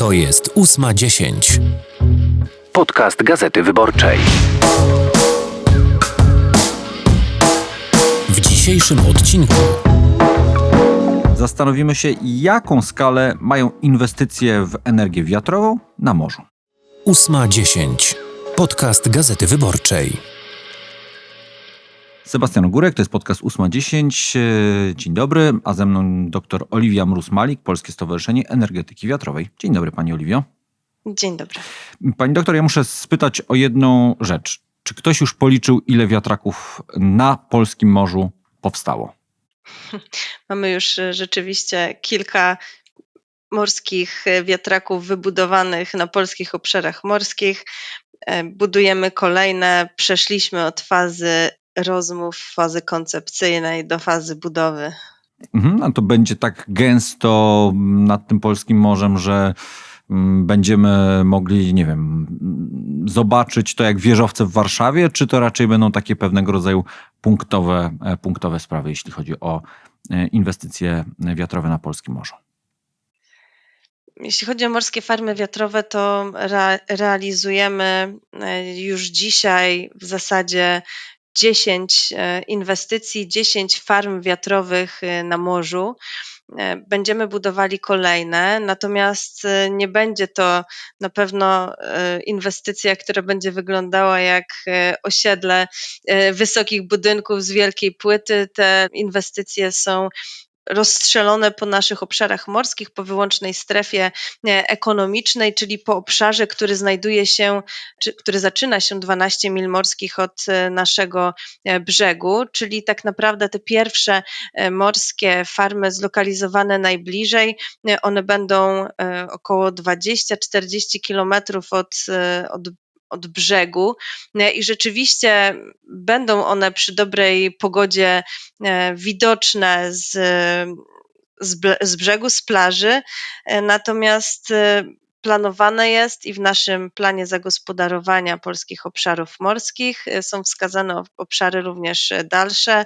To jest ósma dziesięć. Podcast Gazety Wyborczej. W dzisiejszym odcinku Zastanowimy się, jaką skalę mają inwestycje w energię wiatrową na morzu. ósma dziesięć. Podcast Gazety Wyborczej. Sebastian Górek, to jest podcast 8.10. E, Dzień dobry, a ze mną dr Oliwia Mróz-Malik, Polskie Stowarzyszenie Energetyki Wiatrowej. Dzień dobry Pani Oliwio. Dzień dobry. Pani doktor, ja muszę spytać o jedną rzecz. Czy ktoś już policzył, ile wiatraków na polskim morzu powstało? Mamy już e, rzeczywiście kilka morskich e, wiatraków wybudowanych na polskich obszarach morskich. Budujemy kolejne. Przeszliśmy od fazy rozmów, fazy koncepcyjnej do fazy budowy. Mhm, a to będzie tak gęsto nad tym polskim morzem, że mm, będziemy mogli, nie wiem, zobaczyć to jak wieżowce w Warszawie, czy to raczej będą takie pewnego rodzaju punktowe, e, punktowe sprawy, jeśli chodzi o e, inwestycje wiatrowe na polskim morzu? Jeśli chodzi o morskie farmy wiatrowe, to rea- realizujemy e, już dzisiaj w zasadzie 10 e, inwestycji, 10 farm wiatrowych e, na morzu. E, Będziemy budowali kolejne, natomiast nie będzie to na pewno inwestycja, która będzie wyglądała jak osiedle wysokich budynków z wielkiej płyty. Te inwestycje są rozstrzelone po naszych obszarach morskich, po wyłącznej strefie e, ekonomicznej, czyli po obszarze, który znajduje się, czy, który zaczyna się 12 mil morskich od e, naszego e, brzegu, czyli tak naprawdę te pierwsze morskie farmy zlokalizowane najbliżej, one będą około 20-40 kilometrów od, od od brzegu E, i rzeczywiście będą one przy dobrej pogodzie e, widoczne z, z, brzegu, z plaży. E, Natomiast planowane jest i w naszym planie zagospodarowania polskich obszarów morskich e, są wskazane ob- obszary również e, dalsze.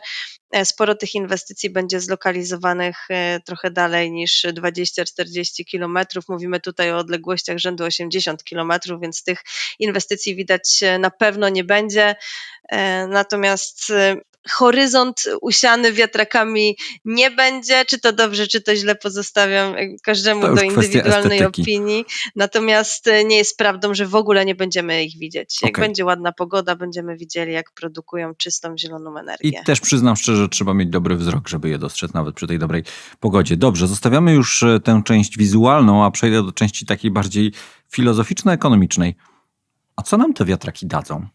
E, Sporo tych inwestycji będzie zlokalizowanych trochę dalej niż 20-40 kilometrów. Mówimy tutaj o odległościach rzędu 80 kilometrów, więc tych inwestycji widać na pewno nie będzie. Natomiast horyzont usiany wiatrakami nie będzie. Czy to dobrze, czy to źle pozostawiam każdemu do indywidualnej opinii. Natomiast e, nie jest prawdą, że w ogóle nie będziemy ich widzieć. Jak Okej. będzie ładna pogoda, będziemy widzieli, jak produkują czystą, zieloną energię. I też przyznam szczerze, że trzeba mieć dobry wzrok, żeby je dostrzec nawet przy tej dobrej pogodzie. Dobrze, zostawiamy już e, tę część wizualną, a przejdę do części takiej bardziej filozoficzno-ekonomicznej. A co nam te wiatraki dadzą?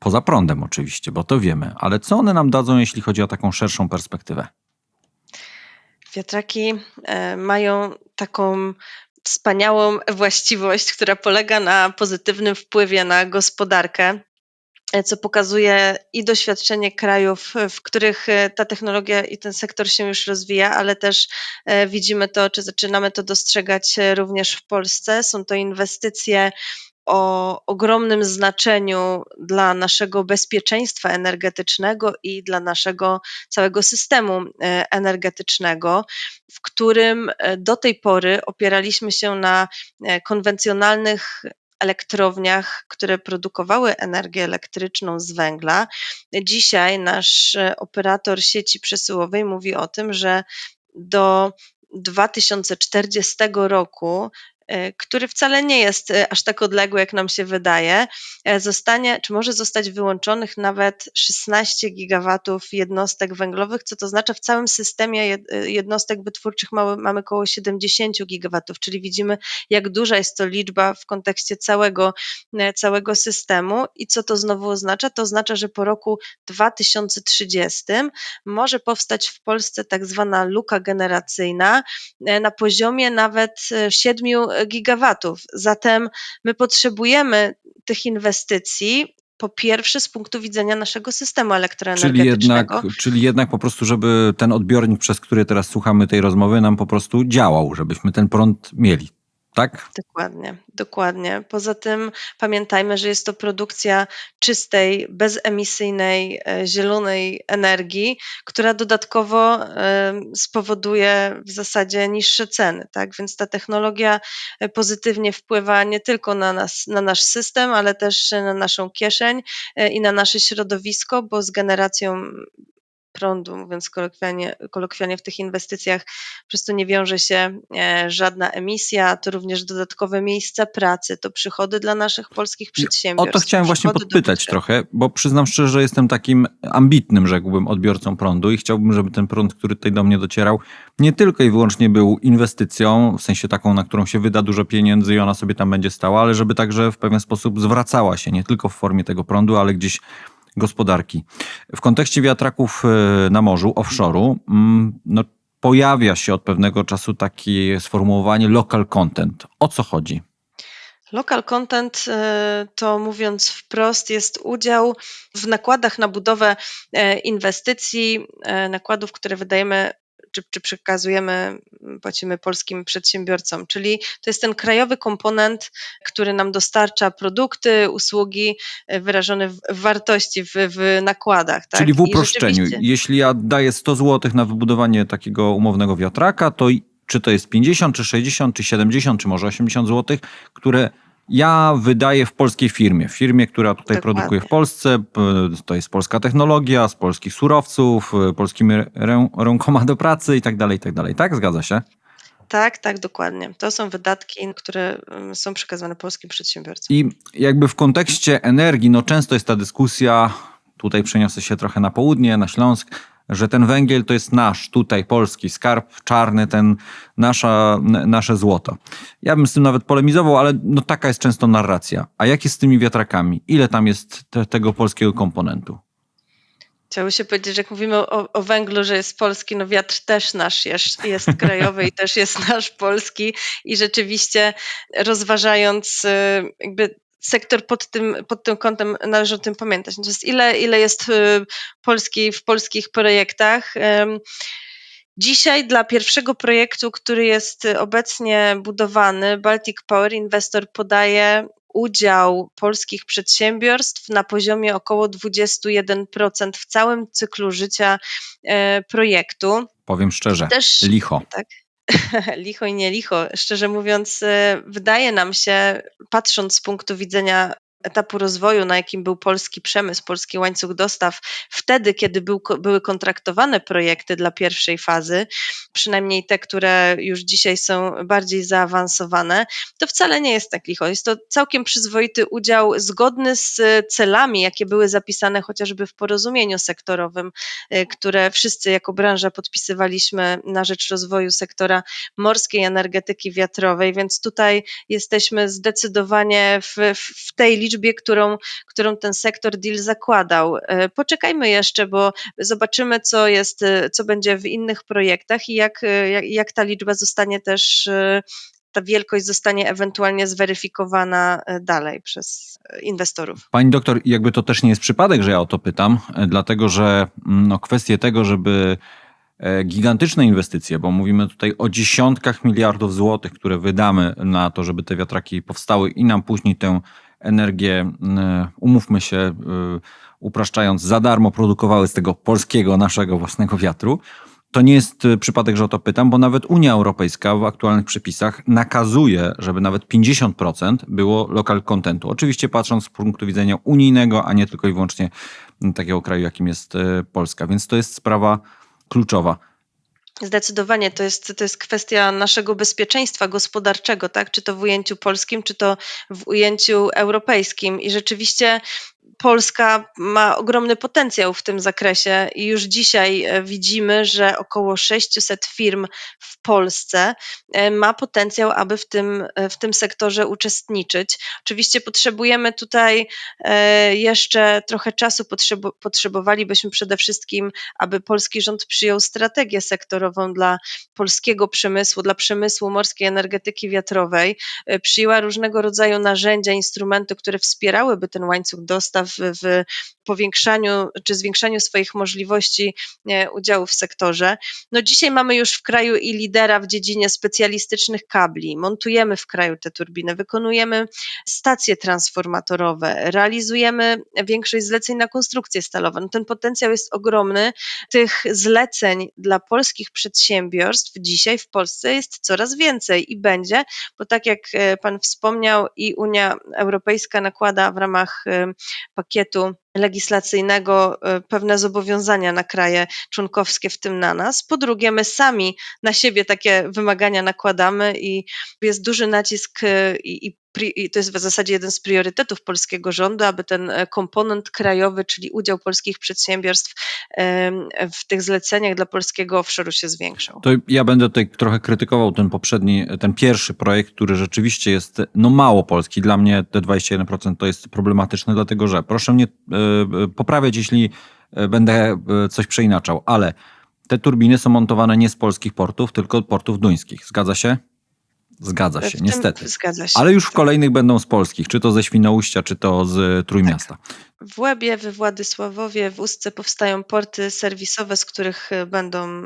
Poza prądem oczywiście, bo to wiemy, ale co one nam dadzą, jeśli chodzi o taką szerszą perspektywę? Wiatraki e, mają taką wspaniałą właściwość, która polega na pozytywnym wpływie na gospodarkę, e, co pokazuje i doświadczenie krajów, w których e, ta technologia i ten sektor się już rozwija, ale też widzimy to, czy zaczynamy to dostrzegać również w Polsce. Są to inwestycje o ogromnym znaczeniu dla naszego bezpieczeństwa energetycznego i dla naszego całego systemu e, energetycznego, w którym e, do tej pory opieraliśmy się na e, konwencjonalnych elektrowniach, które produkowały energię elektryczną z węgla. Dzisiaj nasz operator sieci przesyłowej mówi o tym, że do 2040 roku który wcale nie jest e, aż tak odległy, jak nam się wydaje, e, zostanie, czy może zostać wyłączonych nawet 16 gigawatów jednostek węglowych, co to znaczy w całym systemie jed- e, jednostek wytwórczych mamy, około 70 gigawatów, czyli widzimy, jak duża jest to liczba w kontekście całego, e, całego systemu. I co to znowu oznacza? To oznacza, że po roku 2030 może powstać w Polsce tak zwana luka generacyjna e, na poziomie nawet e, 7 gigawatów. Zatem my potrzebujemy tych inwestycji. Po pierwsze, z punktu widzenia naszego systemu Czyli elektroenergetycznego. jednak, czyli jednak po prostu, żeby ten odbiornik, przez który teraz słuchamy tej rozmowy, nam po prostu działał, żebyśmy ten prąd mieli. Tak? Dokładnie, dokładnie. Poza tym pamiętajmy, że jest to produkcja czystej, bezemisyjnej, e, zielonej energii, która dodatkowo e, spowoduje w zasadzie niższe ceny, tak? Więc ta technologia e, pozytywnie wpływa nie tylko na nas, na nasz system, ale też na naszą kieszeń i na nasze środowisko, bo z generacją prądu, mówiąc kolokwialnie, kolokwialnie w tych inwestycjach, po prostu nie wiąże się e, żadna emisja, to również dodatkowe miejsca pracy, to przychody dla naszych polskich przedsiębiorstw. O to chciałem właśnie podpytać trochę, bo przyznam szczerze, że jestem takim ambitnym, rzekłbym, odbiorcą prądu i chciałbym, żeby ten prąd, który tutaj do mnie docierał, nie tylko i wyłącznie był inwestycją, w sensie taką, na którą się wyda dużo pieniędzy i ona sobie tam będzie stała, ale żeby także w pewien sposób zwracała się, nie tylko w formie tego prądu, ale gdzieś gospodarki. W kontekście wiatraków e, na morzu, offshore'u, mm, no, pojawia się od pewnego czasu takie sformułowanie local content. O co chodzi? Local content e, to mówiąc wprost jest udział w nakładach na budowę e, inwestycji, nakładów, które wydajemy czy, czy przekazujemy, płacimy polskim przedsiębiorcom. Czyli to jest ten krajowy komponent, który nam dostarcza produkty, usługi wyrażone w wartości, w, w nakładach. Tak? Czyli w uproszczeniu, jeśli ja daję 100 zł na wybudowanie takiego umownego wiatraka, to czy to jest 50, czy 60, czy 70, czy może 80 zł, które ja wydaję w polskiej firmie, w firmie, która tutaj Dokładnie. produkuje w Polsce, to jest polska technologia, z polskich surowców, y, polskimi rę, rękoma do pracy i tak dalej, i tak dalej. Tak, zgadza się? Tak, tak, dokładnie. To są wydatki, które mm, są przekazywane polskim przedsiębiorcom. I jakby w kontekście energii, no często jest ta dyskusja, tutaj przeniosę się trochę na południe, na Śląsk, że ten węgiel to jest nasz, tutaj polski skarb czarny, ten nasza, nasze złoto. Ja bym z tym nawet polemizował, ale no taka jest często narracja. A jak jest z tymi wiatrakami? Ile tam jest te, tego polskiego komponentu? Chciało się powiedzieć, że jak mówimy o, o węglu, że jest polski, no wiatr też nasz jest, jest krajowy i też jest nasz polski i rzeczywiście rozważając y, jakby sektor pod tym, pod tym kątem należy o tym pamiętać. Natomiast ile, ile jest y, Polski w polskich projektach? Dzisiaj dla pierwszego projektu, który jest obecnie budowany, Baltic Power Investor podaje udział polskich przedsiębiorstw na poziomie około 21% w całym cyklu życia e, projektu. Powiem szczerze, Też licho. tak. licho i nie licho. Szczerze mówiąc, e, wydaje nam się, patrząc z punktu widzenia etapu rozwoju, na jakim był polski przemysł, polski łańcuch dostaw, wtedy, kiedy był, były kontraktowane projekty dla pierwszej fazy, przynajmniej te, które już dzisiaj są bardziej zaawansowane, to wcale nie jest tak licho. Jest to całkiem przyzwoity udział, zgodny z celami, jakie były zapisane chociażby w porozumieniu sektorowym, y, które wszyscy jako branża podpisywaliśmy na rzecz rozwoju sektora morskiej energetyki wiatrowej, więc tutaj jesteśmy zdecydowanie w, w tej liczbie, którą, którą ten sektor deal zakładał. E, Poczekajmy jeszcze, bo zobaczymy, co jest, e, co będzie w innych projektach i jak, e, jak, jak ta liczba zostanie też, ta wielkość zostanie ewentualnie zweryfikowana dalej przez inwestorów. Pani doktor, jakby to też nie jest przypadek, że ja o to pytam, dlatego że mm, no, kwestie tego, żeby gigantyczne inwestycje, bo mówimy tutaj o dziesiątkach miliardów złotych, które wydamy na to, żeby te wiatraki powstały i nam później tę energię, mm, umówmy się, y, upraszczając, za darmo produkowały z tego polskiego, naszego własnego wiatru. To nie jest y, przypadek, że o to pytam, bo nawet Unia Europejska w aktualnych przepisach nakazuje, żeby nawet 50% było local contentu. Oczywiście patrząc z punktu widzenia unijnego, a nie tylko i wyłącznie takiego kraju, jakim jest Polska. Więc to jest sprawa kluczowa. Zdecydowanie to jest, to jest kwestia naszego bezpieczeństwa gospodarczego, tak? Czy to w ujęciu polskim, czy to w ujęciu europejskim. I rzeczywiście Polska ma ogromny potencjał w tym zakresie i już dzisiaj e, widzimy, że około 600 firm w Polsce e, ma potencjał, aby w tym, e, w tym sektorze uczestniczyć. Oczywiście potrzebujemy tutaj jeszcze trochę czasu, potrzebo, potrzebowalibyśmy przede wszystkim, aby polski rząd przyjął strategię sektorową dla polskiego przemysłu, dla przemysłu morskiej energetyki wiatrowej, przyjęła różnego rodzaju narzędzia, instrumenty, które wspierałyby ten łańcuch dostaw w, w powiększaniu czy zwiększaniu swoich możliwości e, udziału w sektorze. No dzisiaj mamy już w kraju i lidera w dziedzinie specjalistycznych kabli. Montujemy w kraju te turbiny, wykonujemy stacje transformatorowe, realizujemy większość zleceń na konstrukcje stalowe. No ten potencjał jest ogromny. Tych zleceń dla polskich przedsiębiorstw dzisiaj w Polsce jest coraz więcej i będzie, bo tak jak e, Pan wspomniał, i Unia Europejska nakłada w ramach e, pakietu legislacyjnego e, pewne zobowiązania na kraje członkowskie, w tym na nas. Po drugie, my sami na siebie takie wymagania nakładamy i jest duży nacisk i, i i to jest w zasadzie jeden z priorytetów polskiego rządu, aby ten e, komponent krajowy, czyli udział polskich przedsiębiorstw w tych zleceniach dla polskiego offshore'u się zwiększał. To ja będę tutaj trochę krytykował ten poprzedni, ten pierwszy projekt, który rzeczywiście jest no mało polski. Dla mnie te 21% to jest problematyczne, dlatego że proszę mnie e, poprawiać, jeśli e, będę coś przeinaczał, ale te turbiny są montowane nie z polskich portów, tylko portów duńskich. Zgadza się? Zgadza się, niestety. Zgadza się. Ale już w kolejnych będą z polskich, czy to ze Świnoujścia, czy to z Trójmiasta. Tak. W Łebie, we Władysławowie, w Ustce powstają porty serwisowe, z których e, będą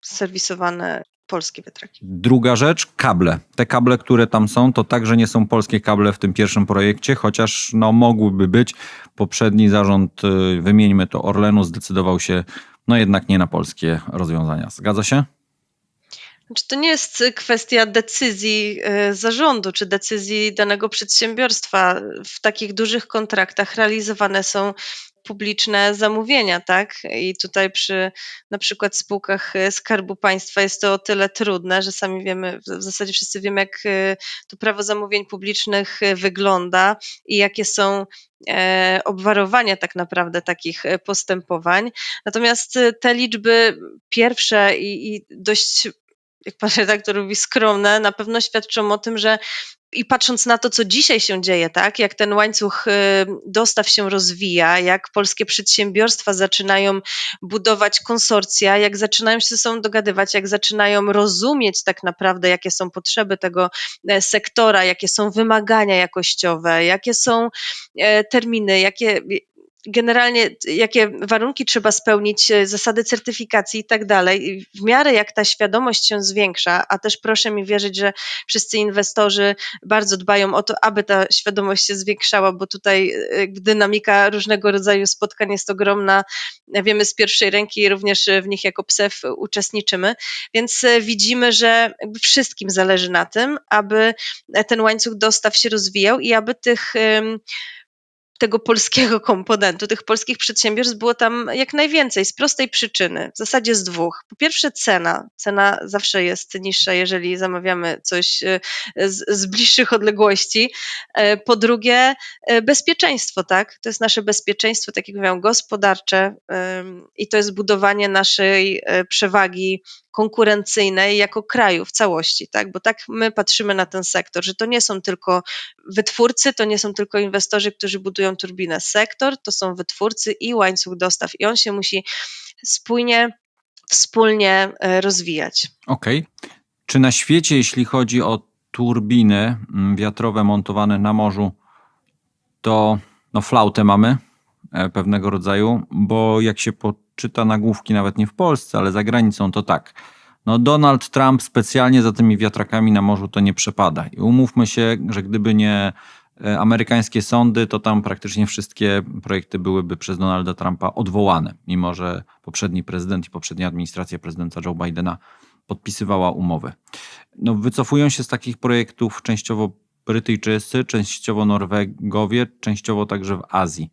serwisowane polskie wiatraki. Druga rzecz, kable. Te kable, które tam są, to także nie są polskie kable w tym pierwszym projekcie, chociaż no, mogłyby być. Poprzedni zarząd, e, wymieńmy to Orlenu, zdecydował się no jednak nie na polskie rozwiązania. Zgadza się? Czy to nie jest kwestia decyzji e, zarządu czy decyzji danego przedsiębiorstwa? W takich dużych kontraktach realizowane są publiczne zamówienia, tak? I tutaj przy na przykład spółkach e, Skarbu Państwa jest to o tyle trudne, że sami wiemy, w zasadzie wszyscy wiemy, jak e, to prawo zamówień publicznych wygląda i jakie są obwarowania tak naprawdę takich postępowań. Natomiast te liczby pierwsze i, i dość jak pan redaktor mówi, skromne, na pewno świadczą o tym, że i patrząc na to, co dzisiaj się dzieje, tak, jak ten łańcuch y, dostaw się rozwija, jak polskie przedsiębiorstwa zaczynają budować konsorcja, jak zaczynają się ze sobą dogadywać, jak zaczynają rozumieć tak naprawdę, jakie są potrzeby tego e, sektora, jakie są wymagania jakościowe, jakie są e, terminy, jakie, generalnie jakie warunki trzeba spełnić, e, zasady certyfikacji i tak dalej. W miarę jak ta świadomość się zwiększa, a też proszę mi wierzyć, że wszyscy inwestorzy bardzo dbają o to, aby ta świadomość się zwiększała, bo tutaj e, dynamika różnego rodzaju spotkań jest ogromna. Wiemy z pierwszej ręki również w nich jako PSEF uczestniczymy, więc e, widzimy, że wszystkim zależy na tym, aby ten łańcuch dostaw się rozwijał i aby tych tego polskiego komponentu, tych polskich przedsiębiorstw było tam jak najwięcej, z prostej przyczyny, w zasadzie z dwóch. Po pierwsze cena. Cena zawsze jest niższa, jeżeli zamawiamy coś e, z, z bliższych odległości. E, po drugie e, bezpieczeństwo, tak? To jest nasze bezpieczeństwo, tak jak mówiłam, gospodarcze i to jest budowanie naszej przewagi konkurencyjnej jako kraju w całości, tak? Bo tak my patrzymy na ten sektor, że to nie są tylko wytwórcy, to nie są tylko inwestorzy, którzy budują turbinę. Sektor to są wytwórcy i łańcuch dostaw i on się musi spójnie, wspólnie e, rozwijać. Okej. Okay. Czy na świecie, jeśli chodzi o turbiny wiatrowe montowane na morzu, to no flautę mamy pewnego rodzaju, bo jak się poczyta nagłówki, nawet nie w Polsce, ale za granicą, to tak. No Donald Trump specjalnie za tymi wiatrakami na morzu to nie przepada. I umówmy się, że gdyby nie e, amerykańskie sądy, to tam praktycznie wszystkie projekty byłyby przez Donalda Trumpa odwołane, mimo że poprzedni prezydent i poprzednia administracja prezydenta Joe Bidena podpisywała umowy. No, wycofują się z takich projektów częściowo Brytyjczycy, częściowo Norwegowie, częściowo także w Azji.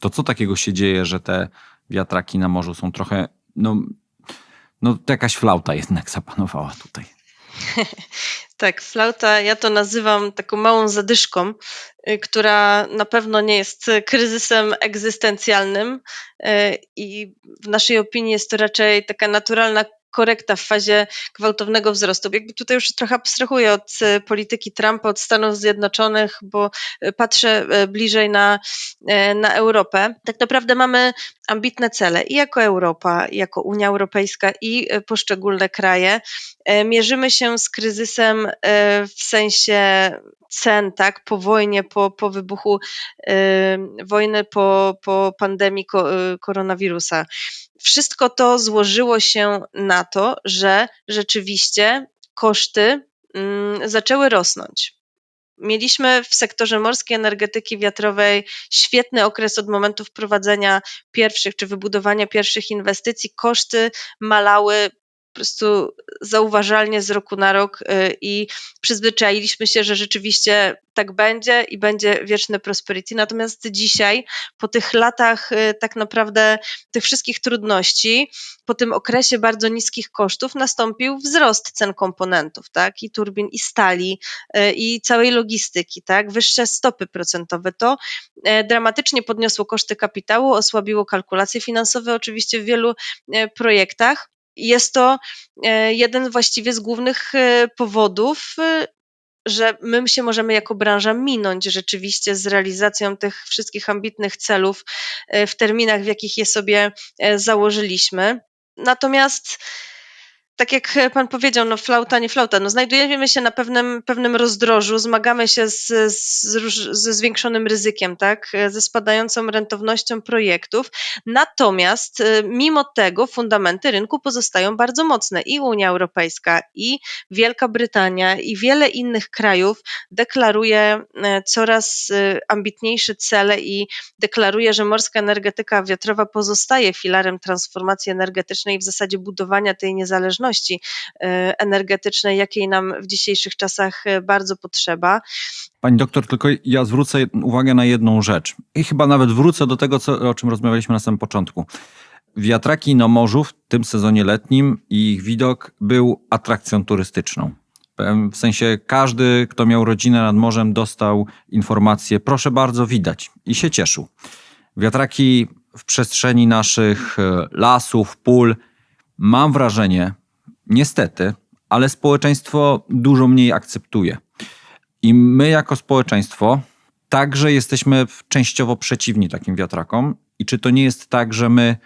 To co takiego się dzieje, że te wiatraki na morzu są trochę, no, no to jakaś flauta jednak zapanowała tutaj. Tak, flauta, ja to nazywam taką małą zadyszką, y, która na pewno nie jest kryzysem egzystencjalnym y, i w naszej opinii jest to raczej taka naturalna korekta w fazie gwałtownego wzrostu. Jakby tutaj już trochę abstrahuję od e, polityki Trumpa, od Stanów Zjednoczonych, bo e, patrzę e, bliżej na, na Europę. Tak naprawdę mamy ambitne cele i jako Europa, i jako Unia Europejska i poszczególne kraje. Mierzymy się z kryzysem w sensie cen, tak, po wojnie, po, po wybuchu y, wojny, po, po pandemii ko, y, koronawirusa. Wszystko to złożyło się na to, że rzeczywiście koszty y, zaczęły rosnąć. Mieliśmy w sektorze morskiej energetyki wiatrowej świetny okres od momentu wprowadzenia pierwszych czy wybudowania pierwszych inwestycji. Koszty malały po prostu zauważalnie z roku na rok y, i przyzwyczailiśmy się, że rzeczywiście tak będzie i będzie wieczne prosperity. Natomiast dzisiaj, po tych latach y, tak naprawdę tych wszystkich trudności, po tym okresie bardzo niskich kosztów nastąpił wzrost cen komponentów, tak, i turbin, i stali, y, i całej logistyki, tak, wyższe stopy procentowe. To dramatycznie podniosło koszty kapitału, osłabiło kalkulacje finansowe oczywiście w wielu projektach jest to e, jeden właściwie z głównych e, powodów, e, że my się możemy jako branża minąć rzeczywiście z realizacją tych wszystkich ambitnych celów w terminach, w jakich je sobie założyliśmy. Natomiast tak jak pan powiedział, no flauta, nie flauta, no znajdujemy się na pewnym, pewnym rozdrożu, zmagamy się z, z, ze zwiększonym ryzykiem, tak, ze spadającą rentownością projektów, natomiast y, mimo tego fundamenty rynku pozostają bardzo mocne i Unia Europejska, i Wielka Brytania, i wiele innych krajów deklaruje coraz ambitniejsze cele i deklaruje, że morska energetyka wiatrowa pozostaje filarem transformacji energetycznej i w zasadzie budowania tej niezależności e, energetycznej, jakiej nam w dzisiejszych czasach e, bardzo potrzeba. Pani doktor, tylko ja zwrócę uwagę na jedną rzecz i chyba nawet wrócę do tego, co, o czym rozmawialiśmy na samym początku. Wiatraki na morzu w tym sezonie letnim i ich widok był atrakcją turystyczną. W sensie każdy, kto miał rodzinę nad morzem, dostał informację, proszę bardzo, widać i się cieszył. Wiatraki w przestrzeni naszych e, lasów, pól, mam wrażenie, Niestety, ale społeczeństwo dużo mniej akceptuje. I my, jako społeczeństwo, także jesteśmy częściowo przeciwni takim wiatrakom. I czy to nie jest tak, że my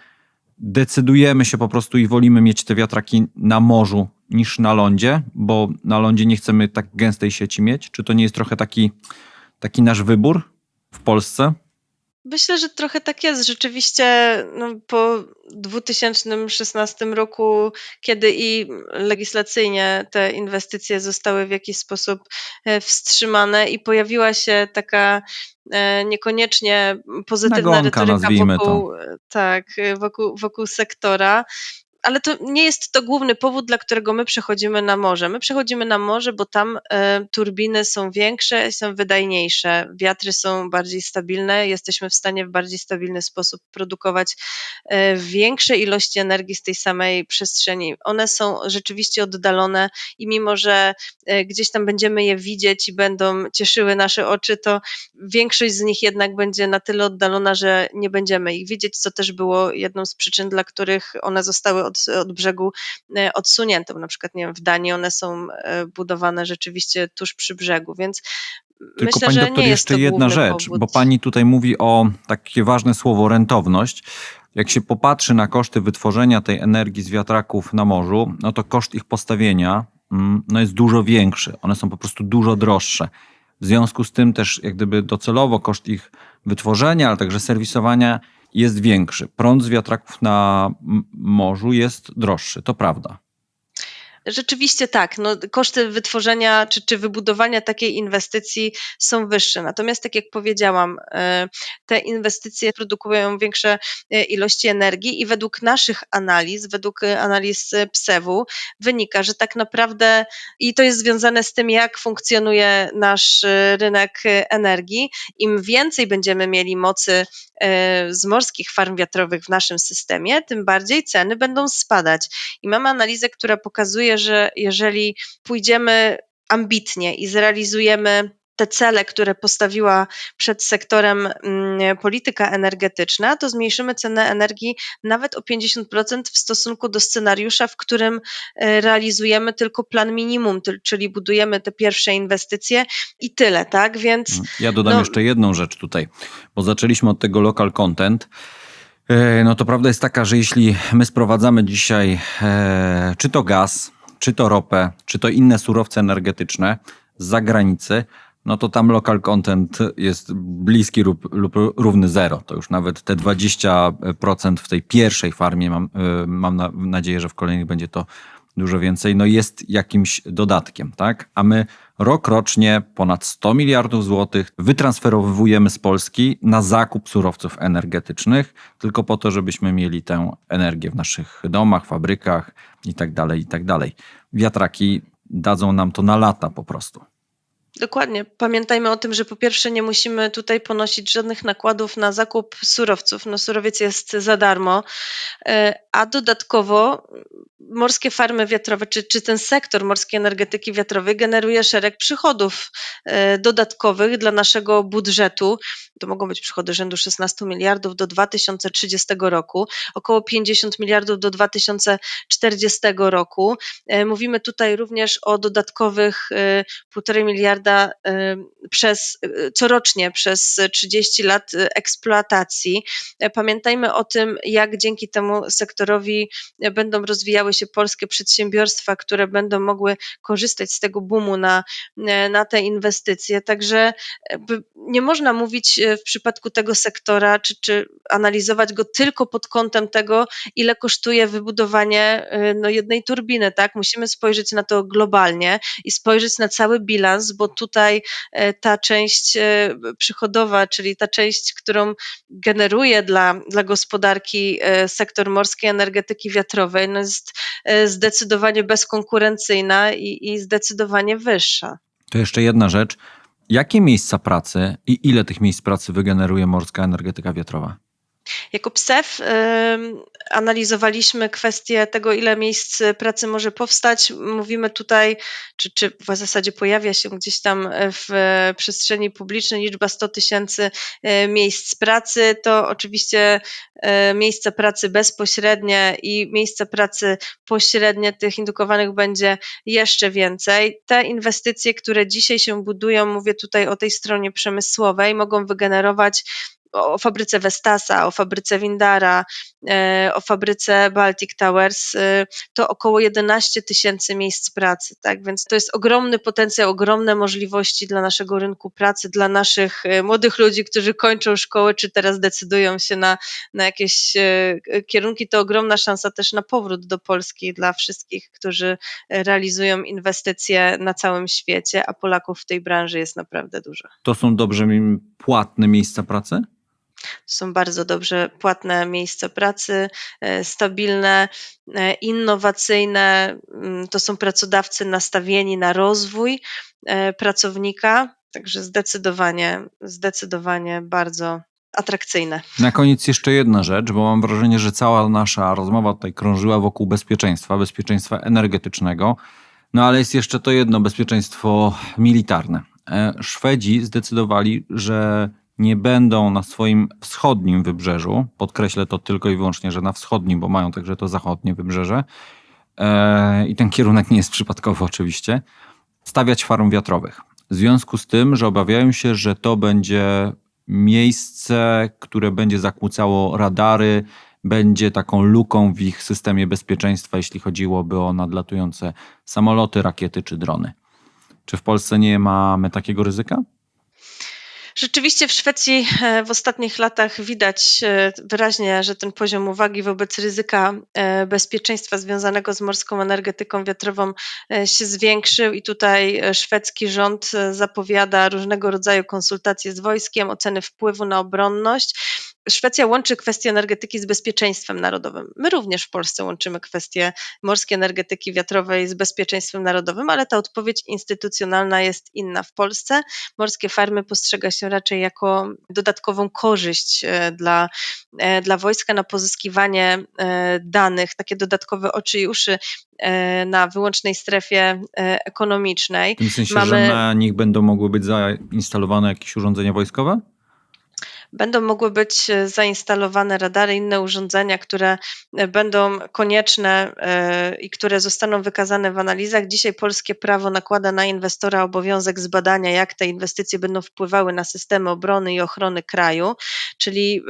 decydujemy się po prostu i wolimy mieć te wiatraki na morzu niż na lądzie, bo na lądzie nie chcemy tak gęstej sieci mieć? Czy to nie jest trochę taki, taki nasz wybór w Polsce? Myślę, że trochę tak jest. Rzeczywiście no, po 2016 roku, kiedy i legislacyjnie te inwestycje zostały w jakiś sposób e, wstrzymane i pojawiła się taka e, niekoniecznie pozytywna Nagonka, retoryka wokół, to. tak, wokół, wokół sektora, ale to nie jest to główny powód, dla którego my przechodzimy na morze. My przechodzimy na morze, bo tam e, turbiny są większe, są wydajniejsze, wiatry są bardziej stabilne, jesteśmy w stanie w bardziej stabilny sposób produkować e, większe ilości energii z tej samej przestrzeni. One są rzeczywiście oddalone i mimo, że e, gdzieś tam będziemy je widzieć i będą cieszyły nasze oczy, to większość z nich jednak będzie na tyle oddalona, że nie będziemy ich widzieć, co też było jedną z przyczyn, dla których one zostały od od, od brzegu e, odsuniętą. Na przykład nie wiem, w Danii one są e, budowane rzeczywiście tuż przy brzegu, więc tylko Myślę, pani doktor, jeszcze jedna rzecz, powód. bo pani tutaj mówi o takie ważne słowo rentowność. Jak się popatrzy na koszty wytworzenia tej energii z wiatraków na morzu, no to koszt ich postawienia mm, no jest dużo większy. One są po prostu dużo droższe. W związku z tym też jak gdyby docelowo koszt ich wytworzenia, ale także serwisowania jest większy. Prąd z wiatraków na morzu jest droższy, to prawda. Rzeczywiście tak, no, koszty wytworzenia czy, czy wybudowania takiej inwestycji są wyższe. Natomiast, tak jak powiedziałam, e, te inwestycje produkują większe e, ilości energii i według naszych analiz, według analiz PSEW, wynika, że tak naprawdę, i to jest związane z tym, jak funkcjonuje nasz e, rynek energii, im więcej będziemy mieli mocy z morskich farm wiatrowych w naszym systemie, tym bardziej ceny będą spadać. I mamy analizę, która pokazuje, że jeżeli pójdziemy ambitnie i zrealizujemy te cele, które postawiła przed sektorem mm, polityka energetyczna, to zmniejszymy cenę energii nawet o 50% w stosunku do scenariusza, w którym e, realizujemy tylko plan minimum, czyli budujemy te pierwsze inwestycje i tyle, tak? Więc. Mm, ja dodam no, jeszcze jedną rzecz tutaj, bo zaczęliśmy od tego local content. E, no to prawda jest taka, że jeśli my sprowadzamy dzisiaj e, czy to gaz, czy to ropę, czy to inne surowce energetyczne z zagranicy, no to tam local content jest bliski lub, lub równy zero. To już nawet te 20% w tej pierwszej farmie, mam, y, mam na, nadzieję, że w kolejnych będzie to dużo więcej, no jest jakimś dodatkiem, tak? A my rok rocznie ponad 100 miliardów złotych wytransferowujemy z Polski na zakup surowców energetycznych, tylko po to, żebyśmy mieli tę energię w naszych domach, fabrykach i tak dalej, i tak. Wiatraki dadzą nam to na lata po prostu. Dokładnie. Pamiętajmy o tym, że po pierwsze nie musimy tutaj ponosić żadnych nakładów na zakup surowców. No, surowiec jest za darmo, e, a dodatkowo morskie farmy wiatrowe, czy, czy ten sektor morskiej energetyki wiatrowej generuje szereg przychodów e, dodatkowych dla naszego budżetu. To mogą być przychody rzędu 16 miliardów do 2030 roku, około 50 miliardów do 2040 roku. E, mówimy tutaj również o dodatkowych 1,5 miliarda e, przez, corocznie przez 30 lat eksploatacji. Pamiętajmy o tym, jak dzięki temu sektorowi będą rozwijały się polskie przedsiębiorstwa, które będą mogły korzystać z tego boomu na, na te inwestycje. Także nie można mówić e, w przypadku tego sektora, czy, czy analizować go tylko pod kątem tego, ile kosztuje wybudowanie e, no, jednej turbiny. Tak? Musimy spojrzeć na to globalnie i spojrzeć na cały bilans, bo tutaj e, ta część przychodowa, czyli ta część, którą generuje dla, dla gospodarki sektor morskiej energetyki wiatrowej, no jest E, zdecydowanie bezkonkurencyjna i, i zdecydowanie wyższa. To jeszcze jedna rzecz. Jakie miejsca pracy i ile tych miejsc pracy wygeneruje morska energetyka wiatrowa? Jako PSEF analizowaliśmy kwestię tego, ile miejsc pracy może powstać. Mówimy tutaj, czy, czy w zasadzie pojawia się gdzieś tam w przestrzeni publicznej liczba 100 tysięcy e, miejsc pracy. To oczywiście e, miejsca pracy bezpośrednie i miejsca pracy pośrednie, tych indukowanych będzie jeszcze więcej. Te inwestycje, które dzisiaj się budują, mówię tutaj o tej stronie przemysłowej, mogą wygenerować o fabryce Vestasa, o fabryce Windara, e, o fabryce Baltic Towers, e, to około 11 tysięcy miejsc pracy, tak? Więc to jest ogromny potencjał, ogromne możliwości dla naszego rynku pracy, dla naszych e, młodych ludzi, którzy kończą szkołę, czy teraz decydują się na, na jakieś kierunki. To ogromna szansa też na powrót do Polski dla wszystkich, którzy realizują inwestycje na całym świecie, a Polaków w tej branży jest naprawdę dużo. To są dobrze płatne miejsca pracy? Są bardzo dobrze płatne miejsca pracy, e, stabilne, e, innowacyjne. Mm, to są pracodawcy nastawieni na rozwój e, pracownika, także zdecydowanie, zdecydowanie bardzo atrakcyjne. Na koniec jeszcze jedna rzecz, bo mam wrażenie, że cała nasza rozmowa tutaj krążyła wokół bezpieczeństwa, bezpieczeństwa energetycznego. No ale jest jeszcze to jedno bezpieczeństwo militarne. Szwedzi zdecydowali, że nie będą na swoim wschodnim wybrzeżu, podkreślę to tylko i wyłącznie, że na wschodnim, bo mają także to zachodnie wybrzeże, e, i ten kierunek nie jest przypadkowy oczywiście, stawiać farm wiatrowych. W związku z tym, że obawiają się, że to będzie miejsce, które będzie zakłócało radary, będzie taką luką w ich systemie bezpieczeństwa, jeśli chodziłoby o nadlatujące samoloty, rakiety czy drony. Czy w Polsce nie mamy takiego ryzyka? Rzeczywiście w Szwecji e, w ostatnich latach widać e, wyraźnie, że ten poziom uwagi wobec ryzyka e, bezpieczeństwa związanego z morską energetyką wiatrową się zwiększył i tutaj szwedzki rząd zapowiada różnego rodzaju konsultacje z wojskiem, oceny wpływu na obronność Szwecja łączy kwestię energetyki z bezpieczeństwem narodowym. My również w Polsce łączymy kwestię morskiej energetyki wiatrowej z bezpieczeństwem narodowym, ale ta odpowiedź instytucjonalna jest inna. W Polsce morskie farmy postrzega się raczej jako dodatkową korzyść e, dla, e, dla wojska na pozyskiwanie e, danych, takie dodatkowe oczy i uszy na wyłącznej strefie ekonomicznej. W tym sensie, Mamy... że na nich będą mogły być zainstalowane jakieś urządzenia wojskowe? Będą mogły być e, zainstalowane radary, inne urządzenia, które e, będą konieczne e, i które zostaną wykazane w analizach. Dzisiaj polskie prawo nakłada na inwestora obowiązek zbadania, jak te inwestycje będą wpływały na systemy obrony i ochrony kraju, czyli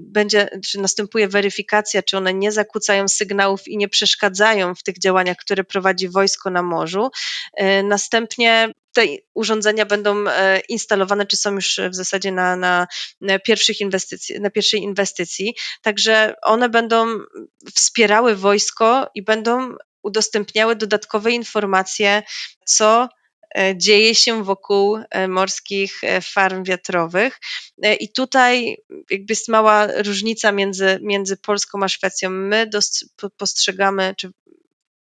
będzie, czy następuje weryfikacja, czy one nie zakłócają sygnałów i nie przeszkadzają w tych działaniach, które prowadzi wojsko na morzu. Następnie te urządzenia będą e, instalowane, czy są już w zasadzie na, na, pierwszych inwestycji, na pierwszej inwestycji. Także one będą wspierały wojsko i będą udostępniały dodatkowe informacje, co e, dzieje się wokół e, morskich farm wiatrowych. I tutaj jakby jest mała różnica między, między Polską a Szwecją. My postrzegamy, czy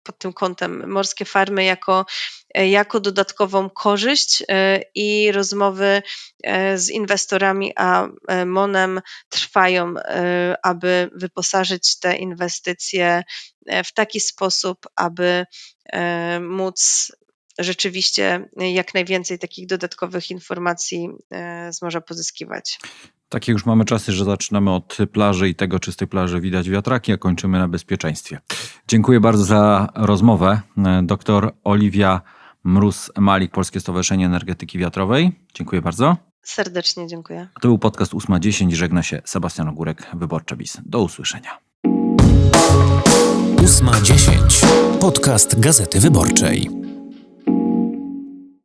pod tym kątem morskie farmy jako, e, jako dodatkową korzyść e, i rozmowy e, z inwestorami a MONem trwają, aby wyposażyć te inwestycje w taki sposób, aby móc rzeczywiście jak najwięcej takich dodatkowych informacji z morza pozyskiwać. Takie już mamy czasy, że zaczynamy od plaży i tego, czy z tej plaży widać wiatraki, a kończymy na bezpieczeństwie. Dziękuję bardzo za rozmowę. Doktor Oliwia Mróz-Malik, Polskie Stowarzyszenie Energetyki Wiatrowej. Dziękuję bardzo. Serdecznie dziękuję. To był podcast 8.10. Żegna się Sebastian Ogórek, Wyborcza BIS. Do usłyszenia. 8.10. Podcast Gazety Wyborczej.